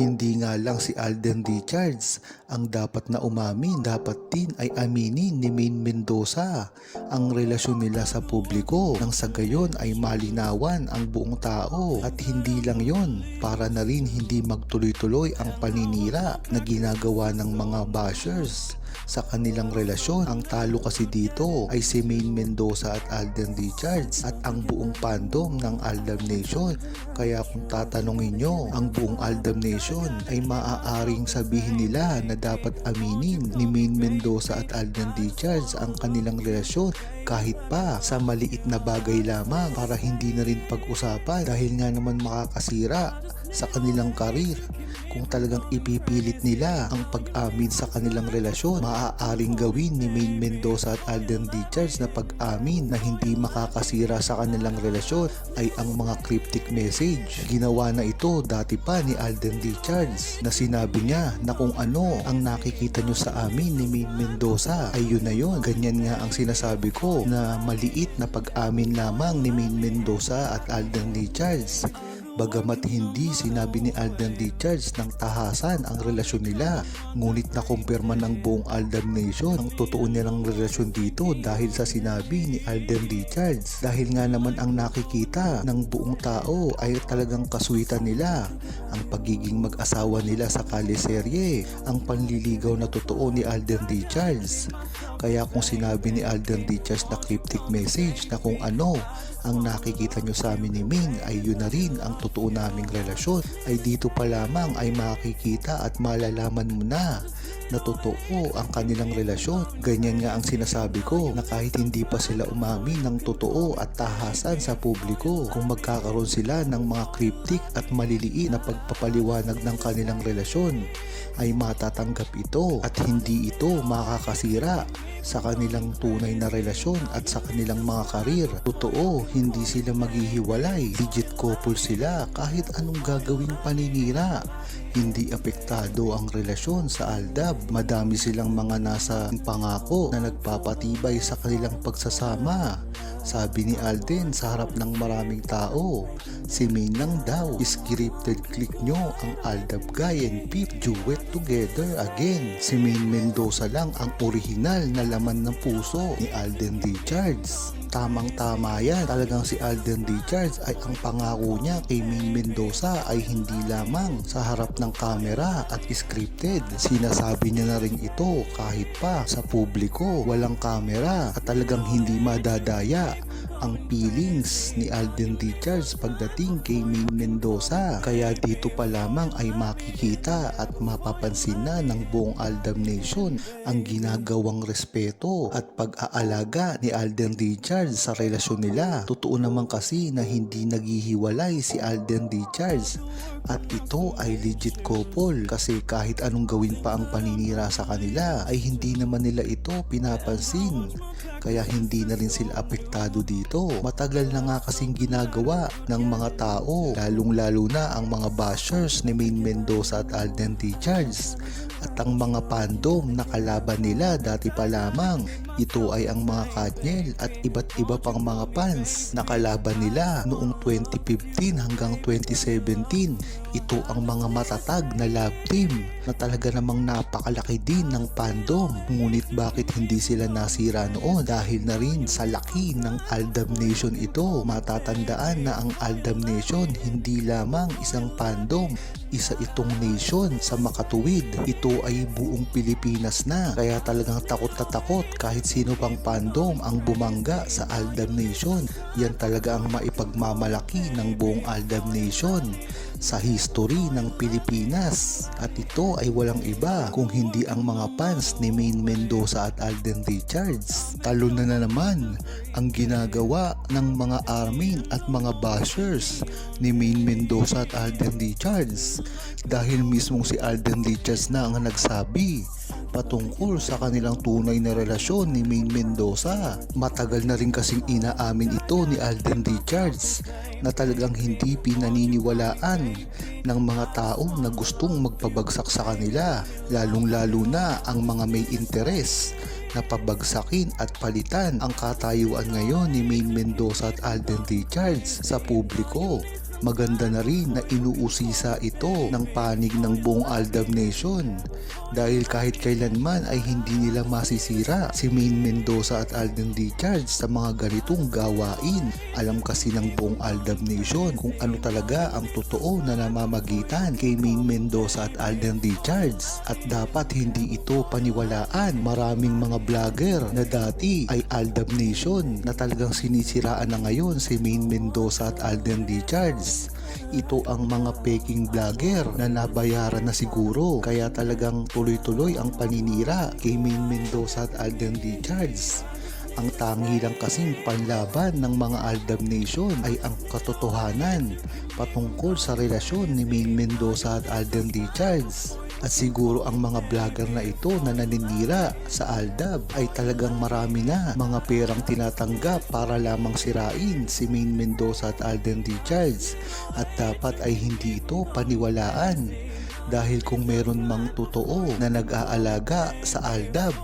Hindi nga lang si Alden Richards ang dapat na umamin, dapat din ay aminin ni Maine Mendoza ang relasyon nila sa publiko nang sa gayon ay malinawan ang buong tao at hindi lang yon para na rin hindi magtuloy-tuloy ang paninira na ginagawa ng mga bashers sa kanilang relasyon. Ang talo kasi dito ay si Maine Mendoza at Alden Richards at ang buong fandom ng Aldam Nation. Kaya kung tatanungin nyo, ang buong Aldam Nation ay maaaring sabihin nila na dapat aminin ni Maine Mendoza at Alden Richards ang kanilang relasyon kahit pa sa maliit na bagay lamang para hindi na rin pag-usapan dahil nga naman makakasira sa kanilang karir kung talagang ipipilit nila ang pag-amin sa kanilang relasyon, maaaring gawin ni Maine Mendoza at Alden Richards na pag-amin na hindi makakasira sa kanilang relasyon ay ang mga cryptic message. Ginawa na ito dati pa ni Alden Richards na sinabi niya na kung ano ang nakikita nyo sa amin ni Maine Mendoza ay yun na yun. Ganyan nga ang sinasabi ko na maliit na pag-amin lamang ni Maine Mendoza at Alden Richards Bagamat hindi sinabi ni Alden Richards ng tahasan ang relasyon nila, ngunit nakumpirma ng buong Alden Nation ang totoo nilang relasyon dito dahil sa sinabi ni Alden Richards. Dahil nga naman ang nakikita ng buong tao ay talagang kaswitan nila, ang pagiging mag-asawa nila sa kaliserye, ang panliligaw na totoo ni Alden Richards. Kaya kung sinabi ni Alden Richards na cryptic message na kung ano ang nakikita nyo sa amin ni Ming ay yun na rin ang totoo naming relasyon. Ay dito pa lamang ay makikita at malalaman mo na na totoo ang kanilang relasyon. Ganyan nga ang sinasabi ko na kahit hindi pa sila umamin ng totoo at tahasan sa publiko kung magkakaroon sila ng mga cryptic at maliliit na pagpapaliwanag ng kanilang relasyon ay matatanggap ito at hindi ito makakasira sa kanilang tunay na relasyon at sa kanilang mga karir. Totoo, hindi sila maghihiwalay. Legit couple sila kahit anong gagawing paninira. Hindi apektado ang relasyon sa Aldab. Madami silang mga nasa pangako na nagpapatibay sa kanilang pagsasama. Sabi ni Alden sa harap ng maraming tao, si Main lang daw, scripted click nyo ang Aldab Guy and Pip duet together again. Si Main Mendoza lang ang original na laman ng puso ni Alden Richards. Tamang tama yan. Talagang si Alden Richards ay ang pangako niya kay Main Mendoza ay hindi lamang sa harap ng kamera at scripted. Sinasabi niya na rin ito kahit pa sa publiko walang kamera at talagang hindi madadaya ang feelings ni Alden Richards pagdating kay Main Mendoza. Kaya dito pa lamang ay makikita at mapapansin na ng buong Aldam Nation ang ginagawang respeto at pag-aalaga ni Alden Richards sa relasyon nila. Totoo naman kasi na hindi naghihiwalay si Alden Richards at ito ay legit couple kasi kahit anong gawin pa ang paninira sa kanila ay hindi naman nila ito pinapansin kaya hindi na rin sila apektado dito. Matagal na nga kasing ginagawa ng mga tao, lalong lalo na ang mga bashers ni Main Mendoza at Alden Richards at ang mga fandom na kalaban nila dati pa lamang. Ito ay ang mga Katniel at iba't iba pang mga fans na kalaban nila noong 2015 hanggang 2017. Ito ang mga matatag na love team na talaga namang napakalaki din ng fandom. Ngunit bakit hindi sila nasira noon? Dahil na rin sa laki ng Aldam Nation ito. Matatandaan na ang Aldam Nation hindi lamang isang fandom, isa itong nation sa makatuwid. Ito ay buong Pilipinas na. Kaya talagang takot na takot kahit sino pang fandom ang bumangga sa Aldam Nation. Yan talaga ang maipagmamalaki ng buong Aldam Nation sa history ng Pilipinas at ito ay walang iba kung hindi ang mga fans ni Main Mendoza at Alden Richards. Talo na na naman ang ginagawa ng mga armin at mga bashers ni Main Mendoza at Alden Richards dahil mismong si Alden Richards na ang nagsabi patungkol sa kanilang tunay na relasyon ni Main Mendoza. Matagal na rin kasing inaamin ito ni Alden Richards na talagang hindi pinaniniwalaan ng mga tao na gustong magpabagsak sa kanila, lalong-lalo na ang mga may interes na pabagsakin at palitan ang katayuan ngayon ni Main Mendoza at Alden Richards sa publiko. Maganda na rin na inuusisa ito ng panig ng buong Aldab Nation dahil kahit kailanman ay hindi nila masisira si Main Mendoza at Alden Richards sa mga ganitong gawain. Alam kasi ng buong Aldab Nation kung ano talaga ang totoo na namamagitan kay Main Mendoza at Alden Richards at dapat hindi ito paniwalaan. Maraming mga vlogger na dati ay Aldab Nation na talagang sinisiraan na ngayon si Main Mendoza at Alden Richards. Ito ang mga peking vlogger na nabayaran na siguro kaya talagang tuloy-tuloy ang paninira kay Main Mendoza at Alden Richards. Ang tangi lang kasing panlaban ng mga Aldab Nation ay ang katotohanan patungkol sa relasyon ni Main Mendoza at Alden Richards. At siguro ang mga vlogger na ito na naninira sa Aldab ay talagang marami na. Mga perang tinatanggap para lamang sirain si Main Mendoza at Alden Richards. At dapat ay hindi ito paniwalaan. Dahil kung meron mang totoo na nag-aalaga sa Aldab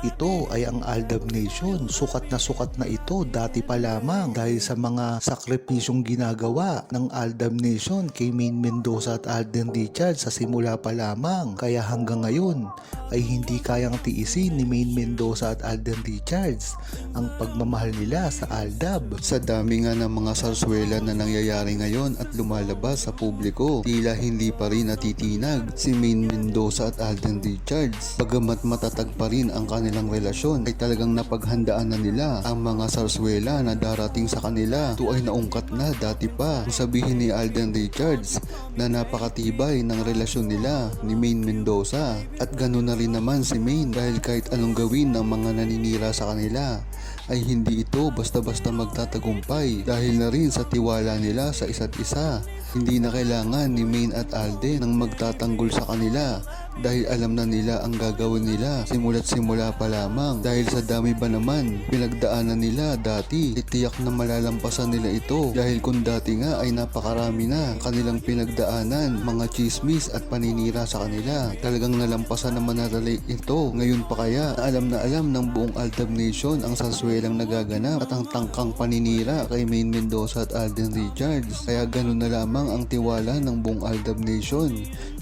ito ay ang Aldab Nation. Sukat na sukat na ito dati pa lamang dahil sa mga sakripisyong ginagawa ng Aldab Nation kay Main Mendoza at Alden Richards sa simula pa lamang. Kaya hanggang ngayon ay hindi kayang tiisin ni Main Mendoza at Alden Richards ang pagmamahal nila sa Aldab. Sa dami nga ng mga sarswela na nangyayari ngayon at lumalabas sa publiko, tila hindi pa rin natitinag si Main Mendoza at Alden Richards. Bagamat matatag pa rin ang kanilang relasyon ay talagang napaghandaan na nila ang mga sarswela na darating sa kanila. Ito ay naungkat na dati pa. Kung sabihin ni Alden Richards na napakatibay ng relasyon nila ni Main Mendoza. At ganoon na rin naman si Main dahil kahit anong gawin ng mga naninira sa kanila ay hindi ito basta-basta magtatagumpay dahil na rin sa tiwala nila sa isa't isa. Hindi na kailangan ni Main at Alden ng magtatanggol sa kanila dahil alam na nila ang gagawin nila simula't simula pa lamang. Dahil sa dami ba naman pinagdaanan nila dati. Itiyak na malalampasan nila ito. Dahil kung dati nga ay napakarami na kanilang pinagdaanan mga chismis at paninira sa kanila. Talagang nalampasan naman natin ito. Ngayon pa kaya alam na alam ng buong Aldab Nation ang saswelang nagaganap at ang tangkang paninira kay Main Mendoza at Alden Richards. Kaya ganun na lamang ang tiwala ng buong Aldab Nation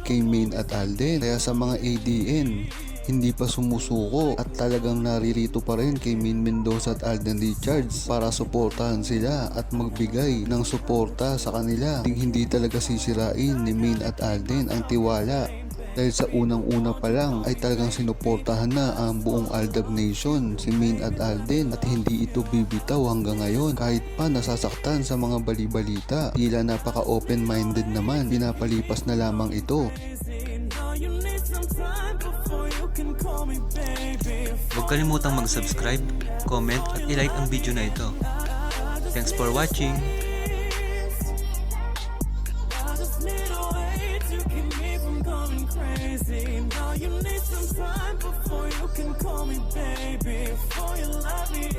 kay Main at Alden kaya sa mga ADN hindi pa sumusuko at talagang naririto pa rin kay Min Mendoza at Alden Richards para suportahan sila at magbigay ng suporta sa kanila. Hindi talaga sisirain ni Min at Alden ang tiwala dahil sa unang-una pa lang ay talagang sinuportahan na ang buong Aldab Nation si Min at Alden at hindi ito bibitaw hanggang ngayon kahit pa nasasaktan sa mga balibalita tila napaka open-minded naman pinapalipas na lamang ito Huwag kalimutang mag-subscribe, comment at ilike ang video na ito. Thanks for watching! Some time before you can call me baby. Before you love me.